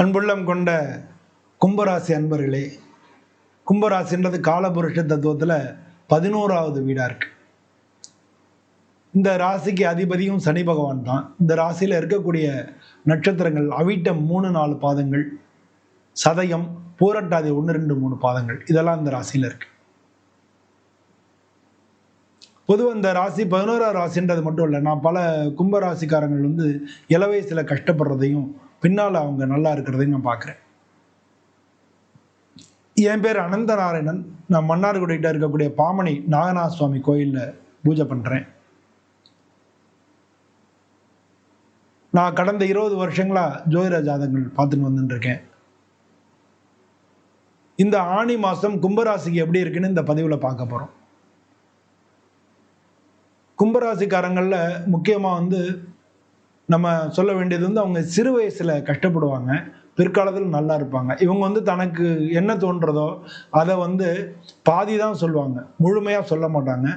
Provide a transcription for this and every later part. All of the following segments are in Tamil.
அன்புள்ளம் கொண்ட கும்பராசி அன்பர்களே கும்பராசின்றது காலபுருஷ தத்துவத்தில் பதினோராவது வீடாக இருக்கு. இந்த ராசிக்கு அதிபதியும் சனி பகவான் தான். இந்த ராசியில் இருக்கக்கூடிய நட்சத்திரங்கள் அவிட்ட மூணு நாலு பாதங்கள். சதயம் பூரட்டாதி ஒன்று ரெண்டு மூணு பாதங்கள். இதெல்லாம் இந்த ராசியில் இருக்கு. பொதுவாக இந்த ராசி பதினோராவது ராசின்றது மட்டும் இல்லை நான் பல கும்பராசிக்காரங்கள் வந்து இளவயசில் கஷ்டப்படுறதையும் பின்னால் அவங்க நல்லா இருக்கிறதையும் நான் பார்க்குறேன். என் பேர் அனந்த நாராயணன் நான் மன்னார்குடிகிட்ட இருக்கக்கூடிய பாமணி நாகநாத சுவாமி கோயிலில் பூஜை பண்ணுறேன் நான் கடந்த இருபது வருஷங்களா ஜோதிட ஜாதகங்கள் பார்த்துன்னு வந்துட்டுருக்கேன் இந்த ஆணி மாதம் கும்பராசிக்கு எப்படி இருக்குன்னு இந்த பதிவில் பார்க்க போகிறோம் கும்பராசிக்காரங்களில் முக்கியமாக வந்து நம்ம சொல்ல வேண்டியது வந்து அவங்க சிறு வயசில் கஷ்டப்படுவாங்க. பிற்காலத்தில் நல்லா இருப்பாங்க. இவங்க வந்து தனக்கு என்ன தோன்றதோ அதை வந்து பாதி தான் சொல்லுவாங்க. முழுமையாக சொல்ல மாட்டாங்க.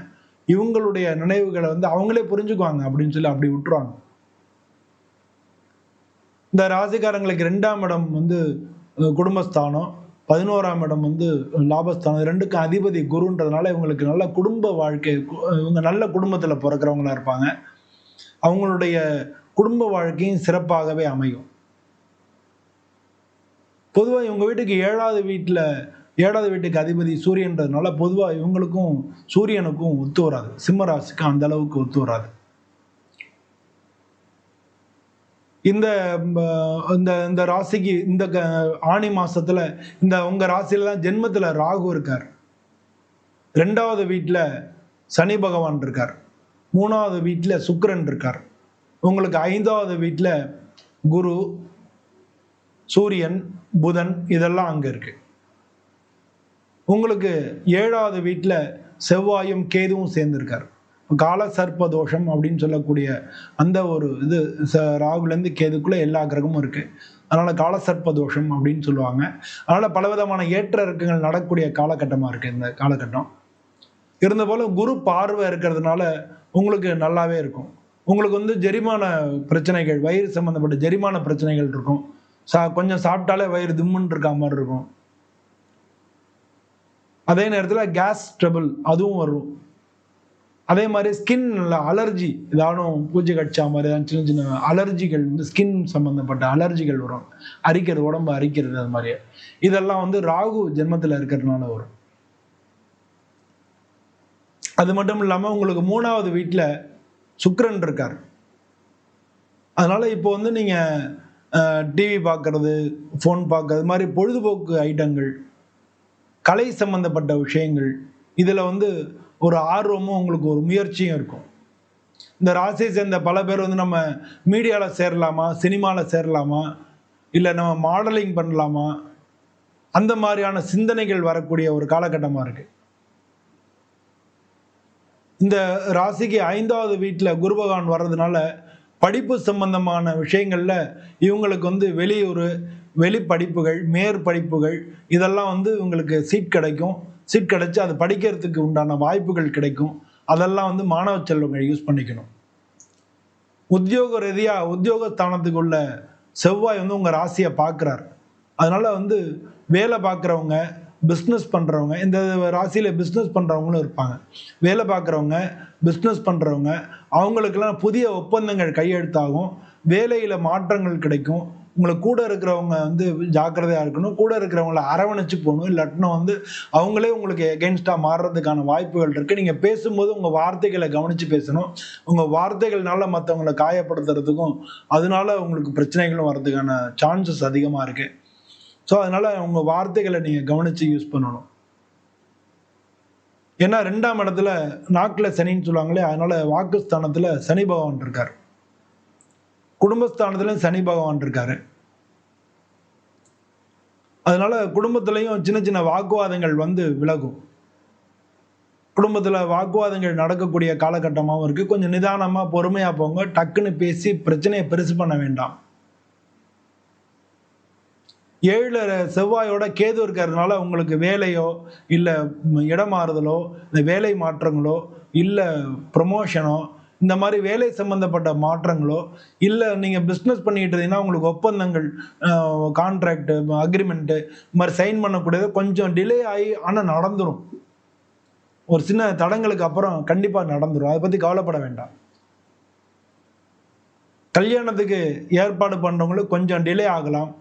இவங்களுடைய நினைவுகளை வந்து அவங்களே புரிஞ்சுக்குவாங்க அப்படின்னு சொல்லி அப்படி விட்டுருவாங்க. இந்த ராசிக்காரங்களுக்கு ரெண்டாம் இடம் வந்து குடும்பஸ்தானம். பதினோராம் இடம் வந்து லாபஸ்தானம். ரெண்டுக்கும் அதிபதி குருன்றதுனால இவங்களுக்கு நல்ல குடும்ப வாழ்க்கை இவங்க நல்ல குடும்பத்தில் பிறக்கிறவங்களா இருப்பாங்க. அவங்களுடைய குடும்ப வாழ்க்கையும் சிறப்பாகவே அமையும். பொதுவாக இவங்க வீட்டுக்கு ஏழாவது வீட்டில் ஏழாவது வீட்டுக்கு அதிபதி சூரியன்றதுனால பொதுவாக இவங்களுக்கும் சூரியனுக்கும் ஒத்து வராது. சிம்மராசிக்கு அந்த அளவுக்கு ஒத்து வராது. இந்த இந்த இந்த ராசிக்கு இந்த க- ஆணி மாசத்துல இந்த உங்க ராசியில தான் ஜென்மத்துல ராகு இருக்கார். ரெண்டாவது வீட்டில் சனி பகவான் இருக்கார். மூணாவது வீட்டில் சுக்கரன் இருக்கார். உங்களுக்கு ஐந்தாவது வீட்டில் குரு சூரியன் புதன் இதெல்லாம் அங்கே இருக்கு. உங்களுக்கு ஏழாவது வீட்டில் செவ்வாயும் கேதுவும் சேர்ந்துருக்கார். கால சர்ப்ப தோஷம் அப்படின்னு சொல்லக்கூடிய அந்த ஒரு இது ச- ராகுலேருந்து கேதுக்குள்ளே எல்லா கிரகமும் இருக்கு. அதனால கால சர்ப்ப தோஷம் அப்படின்னு சொல்லுவாங்க. அதனால பலவிதமான ஏற்ற இறக்கங்கள் நடக்கக்கூடிய காலகட்டமாக இருக்கு இந்த காலகட்டம். இருந்த போல குரு பார்வை இருக்கிறதுனால உங்களுக்கு நல்லாவே இருக்கும். உங்களுக்கு வந்து ஜெரிமான பிரச்சனைகள் வயிறு சம்மந்தப்பட்ட ஜெரிமான பிரச்சனைகள் இருக்கும். சா கொஞ்சம் சாப்பிட்டாலே வயிறு திம்முன்னு இருக்க மாதிரி இருக்கும். அதே நேரத்தில் கேஸ் ட்ரபிள் அதுவும் வரும். அதே மாதிரி ஸ்கின் அலர்ஜி ஏதானும் பூஜை கடிச்சா மாதிரி ஏதாவது சின்ன சின்ன அலர்ஜிகள் வந்து ஸ்கின் சம்மந்தப்பட்ட அலர்ஜிகள் வரும். அரிக்கிறது உடம்பு அரிக்கிறது அது மாதிரி. இதெல்லாம் வந்து ராகு ஜென்மத்தில் இருக்கிறதுனால வரும். அது மட்டும் இல்லாமல் உங்களுக்கு மூணாவது வீட்டில் சுக்கிரன் இருக்கார். அதனால இப்போ வந்து நீங்கள் டிவி பார்க்கறது ஃபோன் பார்க்கறது மாதிரி பொழுதுபோக்கு ஐட்டங்கள் கலை சம்பந்தப்பட்ட விஷயங்கள் இதில் வந்து ஒரு ஆர்வமும் உங்களுக்கு ஒரு முயற்சியும் இருக்கும். இந்த ராசியை சேர்ந்த பல பேர் வந்து நம்ம மீடியாவில் சேரலாமா சினிமாவில் சேரலாமா இல்லை நம்ம மாடலிங் பண்ணலாமா அந்த மாதிரியான சிந்தனைகள் வரக்கூடிய ஒரு காலகட்டமாக இருக்குது இந்த ராசிக்கு ஐந்தாவது வீட்டில் குருபகவான் வர்றதுனால படிப்பு சம்பந்தமான விஷயங்களில் இவங்களுக்கு வந்து வெளியூர் வெளி படிப்புகள் மேற்படிப்புகள் இதெல்லாம் வந்து இவங்களுக்கு சீட் கிடைக்கும். சீட் கிடைச்சி அது படிக்கிறதுக்கு உண்டான வாய்ப்புகள் கிடைக்கும். அதெல்லாம் வந்து மாணவ செல்வங்கள் யூஸ் பண்ணிக்கணும். உத்தியோக ரீதியாக உத்தியோக ஸ்தானத்துக்கு உள்ள செவ்வாய் வந்து உங்கள் ராசியை பார்க்குறார். அதனால் வந்து வேலை பார்க்குறவங்க பிஸ்னஸ் பண்ணுறவங்க இந்த ராசியில் பிஸ்னஸ் பண்ணுறவங்களும் இருப்பாங்க. வேலை பார்க்குறவங்க பிஸ்னஸ் பண்ணுறவங்க அவங்களுக்கெல்லாம் புதிய ஒப்பந்தங்கள் கையெழுத்தாகும். வேலையில் மாற்றங்கள் கிடைக்கும். உங்களை கூட இருக்கிறவங்க வந்து ஜாக்கிரதையாக இருக்கணும். கூட இருக்கிறவங்கள அரவணைச்சு போகணும். இல்லாட்டினா வந்து அவங்களே உங்களுக்கு எகென்ஸ்டாக மாறுறதுக்கான வாய்ப்புகள் இருக்குது நீங்கள் பேசும்போது உங்கள் வார்த்தைகளை கவனித்து பேசணும். உங்கள் வார்த்தைகள்னால மற்றவங்களை காயப்படுத்துறதுக்கும் அதனால உங்களுக்கு பிரச்சனைகளும் வர்றதுக்கான சான்சஸ் அதிகமாக இருக்குது ஸோ அதனால உங்கள் வார்த்தைகளை நீங்கள் கவனித்து யூஸ் பண்ணணும். ஏன்னா ரெண்டாம் இடத்துல நாக்கில் சனின்னு சொல்லுவாங்களே அதனால வாக்குஸ்தானத்தில் சனி பகவான் இருக்கார். குடும்பஸ்தானத்துலையும் சனி பகவான் இருக்காரு. அதனால குடும்பத்திலையும் சின்ன சின்ன வாக்குவாதங்கள் வந்து விலகும். குடும்பத்தில் வாக்குவாதங்கள் நடக்கக்கூடிய காலகட்டமாகவும் இருக்குது கொஞ்சம் நிதானமாக பொறுமையாக போங்க. டக்குன்னு பேசி பிரச்சனையை பெருசு பண்ண வேண்டாம். ஏழுல செவ்வாயோட கேது இருக்கிறதுனால உங்களுக்கு வேலையோ இல்லை இடமாறுதலோ இந்த வேலை மாற்றங்களோ இல்லை ப்ரொமோஷனோ இந்த மாதிரி வேலை சம்பந்தப்பட்ட மாற்றங்களோ இல்லை நீங்கள் பிஸ்னஸ் பண்ணிட்டு இருந்தீங்கன்னா உங்களுக்கு ஒப்பந்தங்கள் கான்ட்ராக்டு அக்ரிமெண்ட்டு இந்த மாதிரி சைன் பண்ணக்கூடியது கொஞ்சம் டிலே ஆகி ஆனால் நடந்துடும் ஒரு சின்ன தடங்களுக்கு அப்புறம் கண்டிப்பாக நடந்துடும் அதை பற்றி கவலைப்பட வேண்டாம். கல்யாணத்துக்கு ஏற்பாடு பண்ணுறவங்களுக்கு கொஞ்சம் டிலே ஆகலாம்.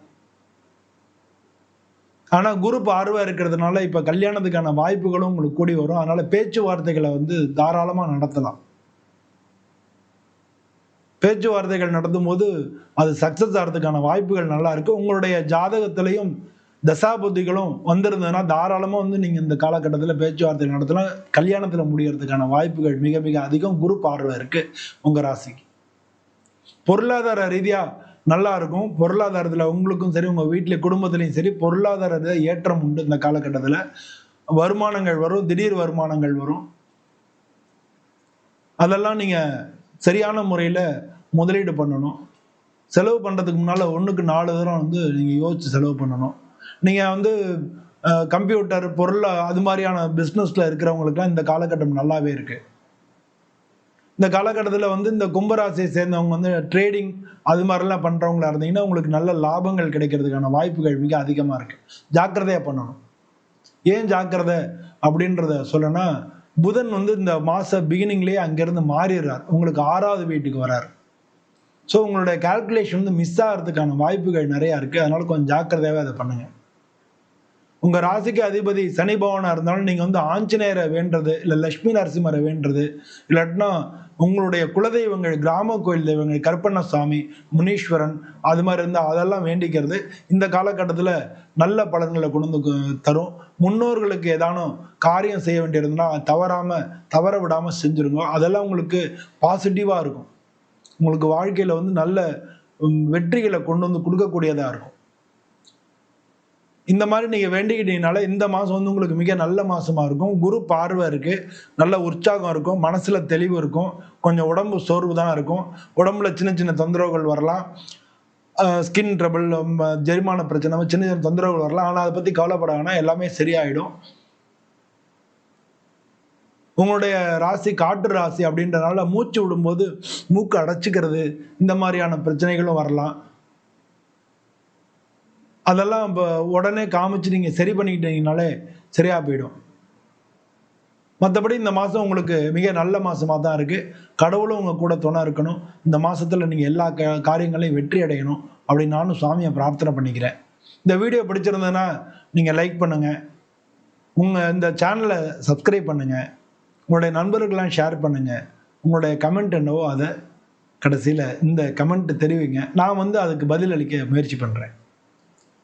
ஆனால் குரூப் ஆர்வம் இருக்கிறதுனால இப்போ கல்யாணத்துக்கான வாய்ப்புகளும் உங்களுக்கு கூடி வரும். அதனால பேச்சுவார்த்தைகளை வந்து தாராளமாக நடத்தலாம். பேச்சுவார்த்தைகள் நடத்தும் போது அது சக்ஸஸ் ஆகிறதுக்கான வாய்ப்புகள் நல்லா இருக்கு. உங்களுடைய ஜாதகத்திலையும் தசாபுத்திகளும் வந்திருந்ததுன்னா தாராளமாக வந்து நீங்கள் இந்த காலகட்டத்தில் பேச்சுவார்த்தை நடத்தலாம். கல்யாணத்தில் முடியறதுக்கான வாய்ப்புகள் மிக மிக அதிகம். குரூப் ஆர்வம் இருக்கு உங்கள் ராசிக்கு. பொருளாதார ரீதியாக நல்லா இருக்கும் பொருளாதாரத்தில் உங்களுக்கும் சரி உங்கள் வீட்டில் குடும்பத்துலேயும் சரி பொருளாதார ஏற்றம் உண்டு இந்த காலகட்டத்தில். வருமானங்கள் வரும் திடீர் வருமானங்கள் வரும். அதெல்லாம் நீங்கள் சரியான முறையில் முதலீடு பண்ணணும். செலவு பண்ணுறதுக்கு முன்னால் ஒன்றுக்கு நாலு தரம் வந்து நீங்கள் யோசித்து செலவு பண்ணணும். நீங்கள் வந்து கம்ப்யூட்டர் பொருள் அது மாதிரியான பிஸ்னஸில் இருக்கிறவங்களுக்குலாம் இந்த காலகட்டம் நல்லாவே இருக்குது இந்த காலகட்டத்தில் வந்து இந்த கும்பராசியை சேர்ந்தவங்க வந்து ட்ரேடிங் அது மாதிரிலாம் பண்ணுறவங்களா இருந்தீங்கன்னா உங்களுக்கு நல்ல லாபங்கள் கிடைக்கிறதுக்கான வாய்ப்புகள் மிக அதிகமாக இருக்குது ஜாக்கிரதையாக பண்ணணும். ஏன் ஜாக்கிரதை அப்படின்றத சொல்லனா புதன் வந்து இந்த மாத பிகினிங்லேயே அங்கேருந்து மாறிடுறார். உங்களுக்கு ஆறாவது வீட்டுக்கு வரார். ஸோ உங்களுடைய கால்குலேஷன் வந்து மிஸ் ஆகிறதுக்கான வாய்ப்புகள் நிறையா இருக்குது அதனால் கொஞ்சம் ஜாக்கிரதையாகவே அதை பண்ணுங்கள் உங்க ராசிக்கு அதிபதி சனி பவனா இருந்தாலும் நீங்க வந்து ஆஞ்சநேயரை வேண்டது இல்ல லட்சுமி நரசிம்மரை வேண்டது இல்லாட்டினா உங்களுடைய குலதெய்வங்கள் கிராம கோயில் தெய்வங்கள் கருப்பண்ணசாமி முனீஸ்வரன் அது மாதிரி இருந்தால் அதெல்லாம் வேண்டிக்கிறது. இந்த காலகட்டத்தில் நல்ல பலன்களை கொண்டு வந்து தரும். முன்னோர்களுக்கு ஏதானும் காரியம் செய்ய வேண்டியிருந்தா தவறாமல் தவற விடாமல் செஞ்சுருங்க. அதெல்லாம் உங்களுக்கு பாசிட்டிவாக இருக்கும். உங்களுக்கு வாழ்க்கையில் வந்து நல்ல வெற்றிகளை கொண்டு வந்து கொடுக்கக்கூடியதாக இருக்கும். இந்த மாதிரி நீங்கள் வேண்டிக்கிட்டீங்கனால இந்த மாதம் வந்து உங்களுக்கு மிக நல்ல மாதமாக இருக்கும். குரு பார்வை இருக்குது நல்ல உற்சாகம் இருக்கும். மனசில் தெளிவு இருக்கும். கொஞ்சம் உடம்பு சோர்வு தான் இருக்கும். உடம்புல சின்ன சின்ன தொந்தரவுகள் வரலாம். ஸ்கின் ட்ரபிள் ஜெரிமான பிரச்சனை சின்ன சின்ன தொந்தரவுகள் வரலாம். ஆனால் அதை பற்றி கவலைப்படாங்கன்னா எல்லாமே சரியாயிடும். உங்களுடைய ராசி காற்று ராசி அப்படின்றனால மூச்சு விடும்போது மூக்கு அடைச்சிக்கிறது இந்த மாதிரியான பிரச்சனைகளும் வரலாம். அதெல்லாம் இப்போ உடனே காமிச்சு நீங்கள் சரி பண்ணிக்கிட்டீங்கனாலே சரியாக போயிடும். மற்றபடி இந்த மாதம் உங்களுக்கு மிக நல்ல மாதமாக தான் இருக்குது கடவுளும் உங்கள் கூட துணை இருக்கணும். இந்த மாதத்தில் நீங்கள் எல்லா காரியங்களையும் வெற்றி அடையணும் அப்படின்னு நானும் சுவாமியை பிரார்த்தனை பண்ணிக்கிறேன். இந்த வீடியோ பிடிச்சிருந்ததுன்னா நீங்கள் லைக் பண்ணுங்கள் உங்கள் இந்த சேனலை சப்ஸ்கிரைப் பண்ணுங்கள் உங்களுடைய நண்பர்களெலாம் ஷேர் பண்ணுங்கள் உங்களுடைய கமெண்ட் என்னவோ அதை கடைசியில் இந்த கமெண்ட் தெரிவிங்க. நான் வந்து அதுக்கு பதில் அளிக்க முயற்சி பண்ணுறேன்